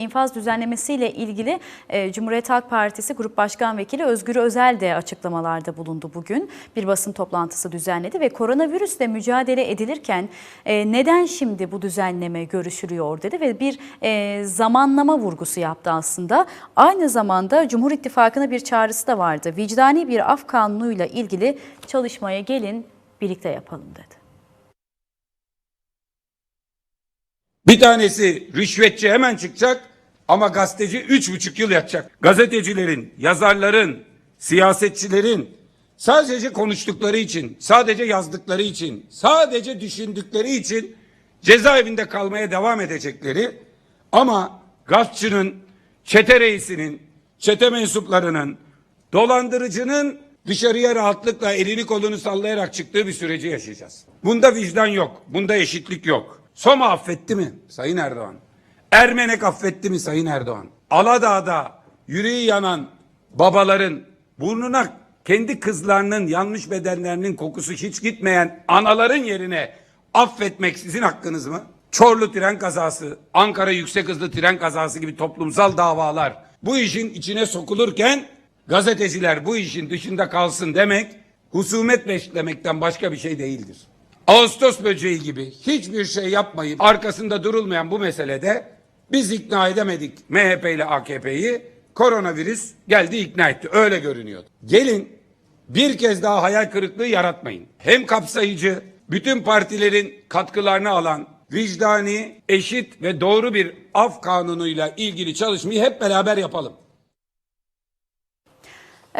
İnfaz düzenlemesiyle ilgili e, Cumhuriyet Halk Partisi Grup Başkan Vekili Özgür Özel de açıklamalarda bulundu bugün. Bir basın toplantısı düzenledi ve koronavirüsle mücadele edilirken e, neden şimdi bu düzenleme görüşülüyor dedi ve bir e, zamanlama vurgusu yaptı aslında. Aynı zamanda Cumhur İttifakı'na bir çağrısı da vardı. Vicdani bir af kanunuyla ilgili çalışmaya gelin birlikte yapalım dedi. Bir tanesi rüşvetçi hemen çıkacak ama gazeteci üç buçuk yıl yatacak. Gazetecilerin, yazarların, siyasetçilerin sadece konuştukları için, sadece yazdıkları için, sadece düşündükleri için cezaevinde kalmaya devam edecekleri ama gaspçının, çete reisinin, çete mensuplarının, dolandırıcının dışarıya rahatlıkla elini kolunu sallayarak çıktığı bir süreci yaşayacağız. Bunda vicdan yok, bunda eşitlik yok. Soma affetti mi Sayın Erdoğan? Ermenek affetti mi Sayın Erdoğan? Aladağ'da yüreği yanan babaların burnuna kendi kızlarının yanlış bedenlerinin kokusu hiç gitmeyen anaların yerine affetmek sizin hakkınız mı? Çorlu tren kazası, Ankara yüksek hızlı tren kazası gibi toplumsal davalar bu işin içine sokulurken gazeteciler bu işin dışında kalsın demek husumet beslemekten başka bir şey değildir. Ağustos böceği gibi hiçbir şey yapmayıp arkasında durulmayan bu meselede biz ikna edemedik MHP ile AKP'yi. Koronavirüs geldi ikna etti. Öyle görünüyordu. Gelin bir kez daha hayal kırıklığı yaratmayın. Hem kapsayıcı, bütün partilerin katkılarını alan, vicdani, eşit ve doğru bir af kanunuyla ilgili çalışmayı hep beraber yapalım.